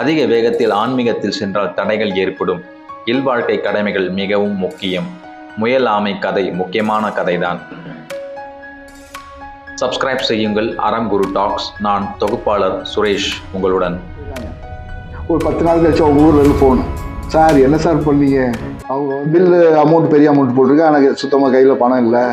அதிக வேகத்தில் ஆன்மீகத்தில் சென்றால் தடைகள் ஏற்படும். இல்வாழ்க்கை கடமைகள் மிகவும் முக்கியம். முயல் ஆமை கதை முக்கியமான கதைதான். சப்ஸ்கிரைப் செய்யுங்கள். அறம் குரு டாக்ஸ். நான் தொகுப்பாளர் சுரேஷ் உங்களுடன். ஒரு பத்து நாள் கழிச்சு அவங்க ஊர்ல இருந்து போகணும் சார் என்ன சார் பண்ணீங்க? அவங்க பில்லு அமௌண்ட் பெரிய அமௌண்ட் போட்டிருக்கு. ஆனால் சுத்தமாக கையில் பணம் இல்லை.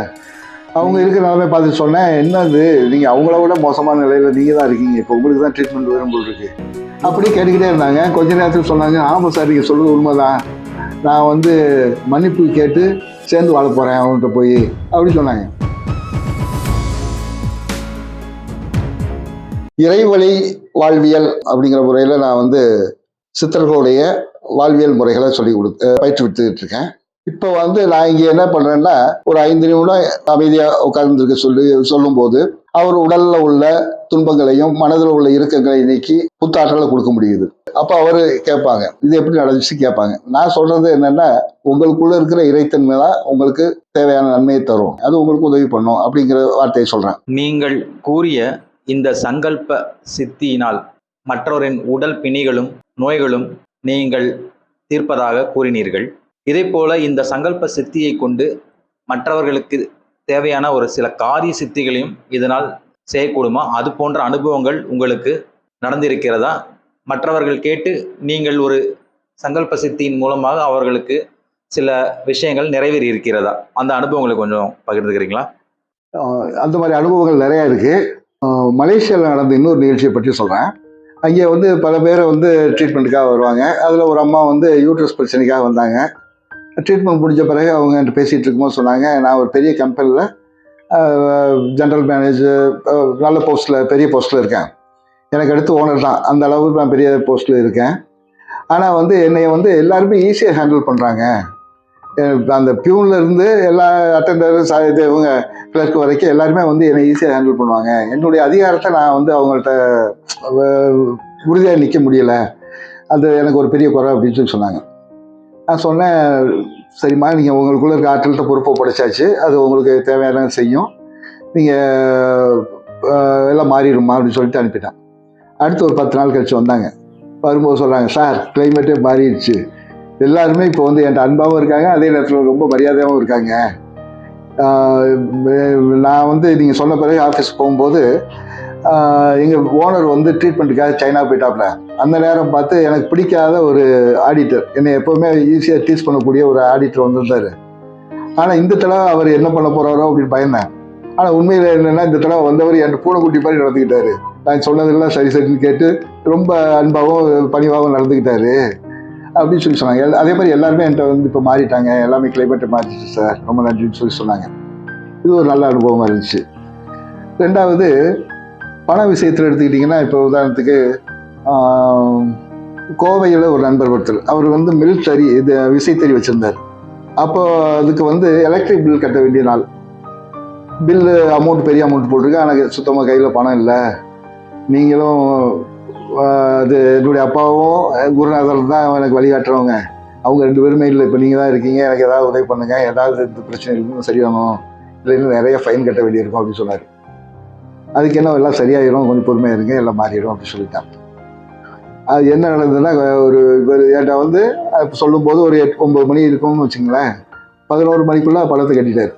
அவங்க இருக்கிற நிலைமை பார்த்து சொன்னேன். என்னது? நீங்கள் அவங்கள விட மோசமான நிலையில் நீங்கள் தான் இருக்கீங்க. இப்போ உங்களுக்கு தான் ட்ரீட்மெண்ட் வேணும் போல் அப்படியே கேட்டுக்கிட்டே இருந்தாங்க. கொஞ்ச நேரத்துக்கு சொன்னாங்க ஆமாம் சார் நீங்கள் சொல்கிறது உண்மைதான். நான் வந்து மன்னிப்பு கேட்டு சேர்ந்து வாழ போகிறேன் அவங்கள்ட்ட போய். அப்படி சொன்னாங்க. இறைவழி வாழ்வியல் அப்படிங்கிற முறையில் நான் வந்து சித்தர்களுடைய வாழ்வியல் முறைகளை சொல்லி கொடுத்து பயிற்றுவித்துட்டு இருக்கேன். இப்போ வந்து நான் இங்கே என்ன பண்ணுறேன்னா ஒரு ஐந்து நிமிடம் அமைதியாக உட்கார்ந்துருக்க சொல்லி சொல்லும்போது அவர் உடல்ல உள்ள துன்பங்களையும் மனதில் உள்ள இறுக்கங்களை நீக்கி புத்தாற்றலை கொடுக்க முடியுது. அப்போ அவர் கேட்பாங்க இது எப்படி நடந்துச்சு கேட்பாங்க. நான் சொல்றது என்னன்னா உங்களுக்குள்ள இருக்கிற இறைத்தன்மை தான் உங்களுக்கு தேவையான நன்மையை தரும். அது உங்களுக்கு உதவி பண்ணும் அப்படிங்கிற வார்த்தையை சொல்றேன். நீங்கள் கூறிய இந்த சங்கல்ப சித்தியினால் மற்றவரின் உடல் பிணிகளும் நோய்களும் நீங்கள் தீர்ப்பதாக கூறினீர்கள். இதே போல இந்த சங்கல்ப சித்தியை கொண்டு மற்றவர்களுக்கு தேவையான ஒரு சில காரிய சித்திகளையும் இதனால் செய்யக்கூடுமா? அது போன்ற அனுபவங்கள் உங்களுக்கு நடந்திருக்கிறதா? மற்றவர்கள் கேட்டு நீங்கள் ஒரு சங்கல்ப சித்தியின் மூலமாக அவர்களுக்கு சில விஷயங்கள் நிறைவேறி இருக்கிறதா? அந்த அனுபவங்களை கொஞ்சம் பகிர்ந்துக்கிறீங்களா? அந்த மாதிரி அனுபவங்கள் நிறையா இருக்கு. மலேசியாவில் நடந்த இன்னொரு நிகழ்ச்சியை பற்றி சொல்கிறேன் அங்கே வந்து பல பேர் வந்து ட்ரீட்மெண்ட்டுக்காக வருவாங்க. அதில் ஒரு அம்மா வந்து யூட்ரஸ் பிரச்சனைக்காக வந்தாங்க. ட்ரீட்மெண்ட் முடிஞ்ச பிறகு அவங்க என்கிட்ட பேசிகிட்டு இருக்கும்போது சொன்னாங்க நான் ஒரு பெரிய கம்பெனியில் ஜென்ரல் மேனேஜர் நல்ல போஸ்ட்டில் பெரிய போஸ்ட்டில் இருக்கேன். எனக்கு அடுத்து ஓனர் தான். அந்த அளவுக்கு நான் பெரிய போஸ்ட்டில் இருக்கேன். ஆனால் வந்து என்னை வந்து எல்லாருமே ஈஸியாக ஹேண்டில் பண்ணுறாங்க அந்த பியூன்ல இருந்து எல்லா அட்டண்டர் இது இவங்க கிளர்க் வரைக்கும் எல்லாருமே வந்து என்னை ஈஸியாக ஹேண்டில் பண்ணுவாங்க. என்னுடைய அதிகாரத்தை நான் வந்து அவங்கள்ட்ட உறுதியாக நிற்க முடியலை. அது எனக்கு ஒரு பெரிய குறை அப்படின்னு சொல்லி சொன்னாங்க. நான் சொன்னேன் சரிம்மா நீங்கள் உங்களுக்குள்ளே இருக்க ஆற்றல்கிட்ட பொறுப்பை படைச்சாச்சு அது உங்களுக்கு தேவையான செய்யும். நீங்கள் எல்லாம் மாறிடுமா அப்படின்னு சொல்லிட்டு அனுப்பிட்டேன். அடுத்து ஒரு பத்து நாள் கழிச்சு வந்தாங்க. வரும்போது சொல்கிறாங்க சார் கிளைமேட்டே மாறிடுச்சு. எல்லாருமே இப்போ வந்து என்கிட்ட அன்பாகவும் இருக்காங்க அதே நேரத்தில் ரொம்ப மரியாதையாகவும் இருக்காங்க. நான் வந்து நீங்கள் சொன்ன பிறகு ஆஃபீஸ் போகும்போது எங்கள் ஓனர் வந்து ட்ரீட்மெண்ட்டுக்காக சைனா போயிட்டாப்ல. அந்த நேரம் பார்த்து எனக்கு பிடிக்காத ஒரு ஆடிட்டர் என்னை எப்போவுமே ஈஸியாக டீஸ் பண்ணக்கூடிய ஒரு ஆடிட்டர் வந்திருந்தார். ஆனால் இந்த தடவை அவர் என்ன பண்ண போகிறாரோ அப்படின்னு பயந்தேன். ஆனால் உண்மையில் என்னென்னா இந்த தடவை வந்தவர் என் பூனைக்குட்டி மாதிரி நடந்துக்கிட்டாரு. நான் சொன்னதெல்லாம் சரி சரின்னு கேட்டு ரொம்ப அன்பாகவும் பணிவாகவும் நடந்துக்கிட்டாரு அப்படின்னு சொல்லி சொன்னாங்க. எல்~ அதே மாதிரி எல்லாருமே என்கிட்ட வந்து இப்போ மாறிட்டாங்க. எல்லாமே கிளைமேட்டை மாறிடுச்சு சார் ரொம்ப நன்றின்னு சொல்லி சொன்னாங்க. இது ஒரு நல்ல அனுபவமாக இருந்துச்சு. ரெண்டாவது பண விஷயத்தில் எடுத்துக்கிட்டிங்கன்னா இப்போ உதாரணத்துக்கு கோவையில் ஒரு நண்பர் ஒருத்தர் அவர் வந்து மிலிட்டரி இது விசைத்தறி வச்சுருந்தார். அப்போ அதுக்கு வந்து எலக்ட்ரிக் பில் கட்ட வேண்டிய நாள். பில்லு அமௌண்ட் பெரிய அமௌண்ட் போட்டிருக்கு. எனக்கு சுத்தமாக கையில் பணம் இல்லை. நீங்களும் அது என்னுடைய அப்பாவும் குருநாதர் தான் எனக்கு வழிகாட்டுறவங்க. அவங்க ரெண்டு பேருமே இல்லை. இப்போ நீங்கள் தான் இருக்கீங்க. எனக்கு ஏதாவது உதவி பண்ணுங்கள் ஏதாவது இந்த பிரச்சனை இருக்குன்னு சரியாகணும். இல்லைன்னு நிறைய ஃபைன் கட்ட வேண்டியிருக்கும் அப்படின்னு சொன்னார். அதுக்கு என்ன எல்லாம் சரியாயிடும் கொஞ்சம் பொறுமையாக இருங்க எல்லாம் மாறிடும் அப்படின்னு சொல்லிட்டான் அது என்ன நடந்ததுன்னா ஒரு ஏட்டா வந்து சொல்லும்போது ஒரு எட்டு ஒம்பது மணி இருக்கும்னு வச்சுங்களேன். பதினோரு மணிக்குள்ளே பணத்தை கட்டிட்டார்.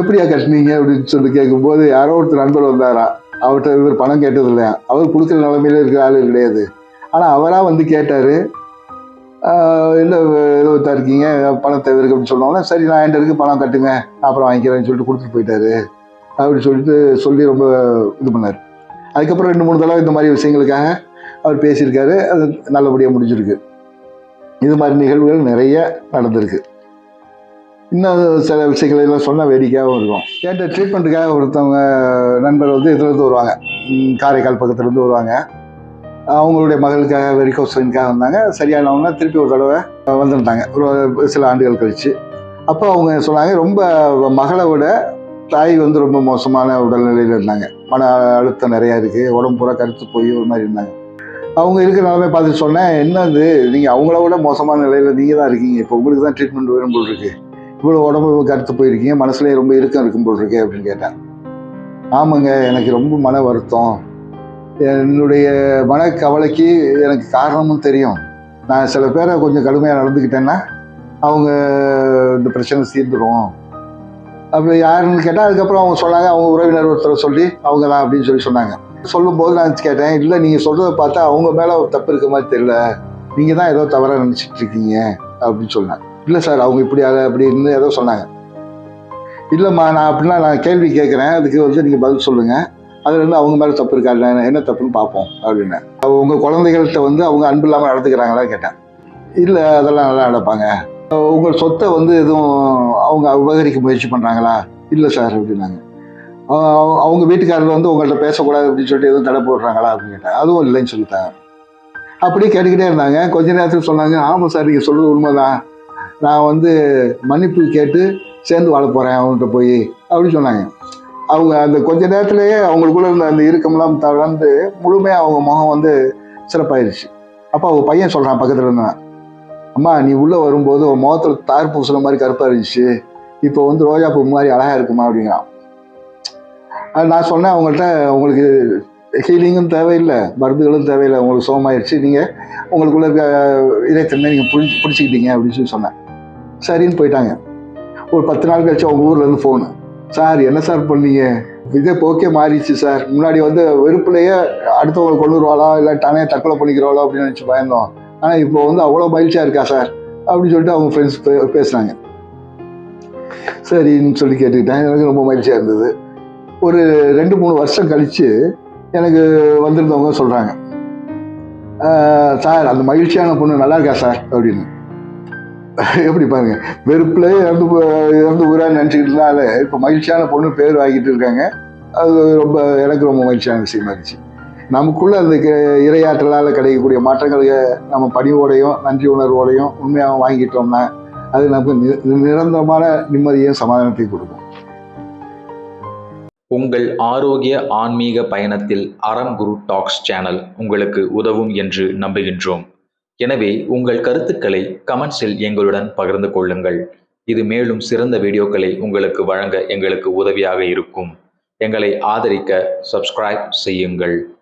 எப்படியா கட்டினீங்க அப்படின்னு சொல்லி கேட்கும்போது யாரோ ஒருத்தர் நண்பர் வந்தாரா? அவர்கிட்ட இவர் பணம் கேட்டது இல்லையா? அவர் கொடுக்குற நிலைமையில இருக்கிற ஆளு கிடையாது. ஆனால் அவராக வந்து கேட்டார் இல்லை ஏதோ இருக்கீங்க பணம் தேவை இருக்கு அப்படின்னு சொன்னோன்னே சரி நான் என்கிட்ட இருக்கு பணம் கட்டுங்க அப்புறம் வாங்கிக்கிறேன்னு சொல்லிட்டு கொடுத்துட்டு போயிட்டாரு. அப்படி சொல்லிட்டு சொல்லி ரொம்ப இது பண்ணார். அதுக்கப்புறம் ரெண்டு மூணு தடவை இந்த மாதிரி விஷயங்களுக்காக அவர் பேசியிருக்காரு. அது நல்லபடியாக முடிஞ்சிருக்கு. இது மாதிரி நிகழ்வுகள் நிறைய நடந்திருக்கு. இன்னும் சில விஷயங்கள் எல்லாம் சொன்னால் வேடிக்கையாகவும் இருக்கும். கேட்ட ட்ரீட்மெண்ட்டுக்காக ஒருத்தவங்க நண்பர் வந்து இதுலேருந்து வருவாங்க. காரைக்கால் பக்கத்துலேருந்து வருவாங்க. அவங்களுடைய மகளுக்காக வெரிகோஸ்லின்காக வந்தாங்க. சரியானவங்க திருப்பி ஒரு தடவை வந்திருந்தாங்க. ஒரு சில ஆண்டுகள் கழித்து அப்போ அவங்க சொன்னாங்க ரொம்ப மகளை விட தாய் வந்து ரொம்ப மோசமான உடல்நிலையில் இருந்தாங்க. மன அழுத்தம் நிறையா இருக்குது உடம்பு பூரா கருத்து போய் ஒரு மாதிரி இருந்தாங்க. அவங்க இருக்கிற நிலைமை பார்த்து சொன்னேன் என்னது நீங்கள் அவங்கள விட மோசமான நிலையில் நீங்கள் தான் இருக்கீங்க. இப்போ உங்களுக்கு தான் ட்ரீட்மெண்ட் வேணும் போல் இருக்கு. இவ்வளோ உடம்பு கருத்து போயிருக்கீங்க. மனசுலேயே ரொம்ப இறுக்கம் இருக்கும் போல் அப்படின்னு கேட்டேன் ஆமாங்க எனக்கு ரொம்ப மன வருத்தம். என்னுடைய மனக்கவலைக்கு எனக்கு காரணமும் தெரியும். நான் சில பேரை கொஞ்சம் கடுமையாக நடந்துக்கிட்டேன்னா அவங்க இந்த பிரச்சனை தீர்ந்துடும் அப்படி யாருன்னு கேட்டால் அதுக்கப்புறம் அவங்க சொன்னாங்க அவங்க உறவினர் ஒருத்தர் சொல்லி அவங்க தான் அப்படின்னு சொல்லி சொன்னாங்க. சொல்லும்போது நான் கேட்டேன் இல்லை நீங்கள் சொல்கிறத பார்த்தா அவங்க மேலே ஒரு தப்பு இருக்க மாதிரி தெரியல. நீங்கள் தான் ஏதோ தவறாக நினச்சிட்டு இருக்கீங்க அப்படின்னு சொன்னாங்க. இல்லை சார் அவங்க இப்படி அது அப்படின்னு ஏதோ சொன்னாங்க. இல்லைம்மா நான் அப்படின்னா நான் கேள்வி கேட்குறேன். அதுக்கு வந்து நீங்கள் பதில் சொல்லுங்கள் அதுலேருந்து அவங்க மேலே தப்பு இருக்கா? இல்லை என்ன தப்புன்னு பார்ப்போம் அப்படின்னு. உங்கள் குழந்தைகள்கிட்ட வந்து அவங்க அன்பு இல்லாமல் நடந்துக்கிறாங்களா கேட்டேன். இல்லை அதெல்லாம் நல்லா நடப்பாங்க. உங்கள் சொத்தை வந்து எதுவும் அவங்க உபகரிக்க முயற்சி பண்ணுறாங்களா இல்லை சார் அப்படின்னாங்க. அவங்க வீட்டுக்காரர் வந்து உங்கள்கிட்ட பேசக்கூடாது அப்படின்னு சொல்லிட்டு எதுவும் தடை போடுறாங்களா அப்படின்னு கேட்டேன். அதுவும் இல்லைன்னு சொல்லிட்டாங்க. அப்படியே கேட்டுக்கிட்டே இருந்தாங்க. கொஞ்ச நேரத்தில் சொன்னாங்க ஆமாம் சார் நீங்கள் சொல்கிறது உண்மைதான். நான் வந்து மன்னிப்பு கேட்டு சேர்ந்து வாழ போகிறேன் அவங்கள்ட்ட போய் அப்படின்னு சொன்னாங்க. அவங்க அந்த கொஞ்ச நேரத்திலேயே அவங்களுக்குள்ள இருந்த அந்த இறுக்கம்லாம் தளர்ந்து முழுமையாக அவங்க முகம் வந்து சிறப்பாயிருச்சு. அப்போ அவங்க பையன் சொல்கிறான் பக்கத்தில் இருந்தான். அம்மா நீ உள்ளே வரும்போது உன் முகத்தில் தார் பூசுகிற மாதிரி கருப்பாக இருந்துச்சு. இப்போ வந்து ரோஜா பூ மாதிரி அழகாக இருக்குமா அப்படிங்கிறான். அது நான் சொன்னேன் அவங்கள்ட்ட உங்களுக்கு ஹீலிங்கும் தேவையில்லை மருந்துகளும் தேவையில்லை உங்களுக்கு சோமாயிடுச்சு நீங்கள் உங்களுக்குள்ள இருக்க இறைத்தன்மை நீங்கள் பிடி பிடிச்சிக்கிட்டீங்க அப்படின்னு சொல்லி சொன்னேன். சரின்னு போயிட்டாங்க. ஒரு பத்து நாள் கழிச்சு அவங்க ஊர்லேருந்து ஃபோனு சார் என்ன சார் பண்ணீங்க? இதே போக்கே மாறிடுச்சு சார். முன்னாடி வந்து வெறுப்புலையே அடுத்தவங்களை கொண்டு வருவாளா? இல்லை தானே தற்கொலை பண்ணிக்கிறவாளோ? அப்படின்னு நினச்சி பயந்தோம். ஆனால் இப்போ வந்து அவ்வளோ மகிழ்ச்சியாக இருக்கா சார் அப்படின்னு சொல்லிட்டு அவங்க ஃப்ரெண்ட்ஸ் பேசுனாங்க சரின்னு சொல்லி கேட்டுக்கிட்டேன். எனக்கு ரொம்ப மகிழ்ச்சியாக இருந்தது. ஒரு ரெண்டு மூணு வருஷம் கழித்து எனக்கு வந்திருந்தவங்க சொல்கிறாங்க சார் அந்த மகிழ்ச்சியான பொண்ணு நல்லா இருக்கா சார் அப்படின்னு. எப்படி பாருங்க வெறுப்புல இறந்து போ- இறந்து ஊரான்னு நினச்சிக்கிட்டு இருந்தாலே இப்போ மகிழ்ச்சியான பொண்ணு பேர் வாங்கிட்டு இருக்காங்க. அது ரொம்ப எனக்கு ரொம்ப மகிழ்ச்சியான விஷயமா இருந்துச்சு. நமக்குள்ள அந்த இரையாற்றலால் கிடைக்கக்கூடிய மாற்றங்களுக்கு நம்ம பணிவோடையும் நன்றி உணர்வோடையும் உண்மையாக வாங்கிட்டோம்னா அது நமக்கு நி- நிரந்தரமான நிம்மதியும் சமாதானத்தையும் கொடுக்கும். உங்கள் ஆரோக்கிய ஆன்மீக பயணத்தில் அறம் குரு டாக்ஸ் சேனல் உங்களுக்கு உதவும் என்று நம்புகின்றோம். எனவே உங்கள் கருத்துக்களை கமெண்ட்ஸில் எங்களுடன் பகிர்ந்து கொள்ளுங்கள். இது மேலும் சிறந்த வீடியோக்களை உங்களுக்கு வழங்க எங்களுக்கு உதவியாக இருக்கும். எங்களை ஆதரிக்க சப்ஸ்கிரைப் செய்யுங்கள்.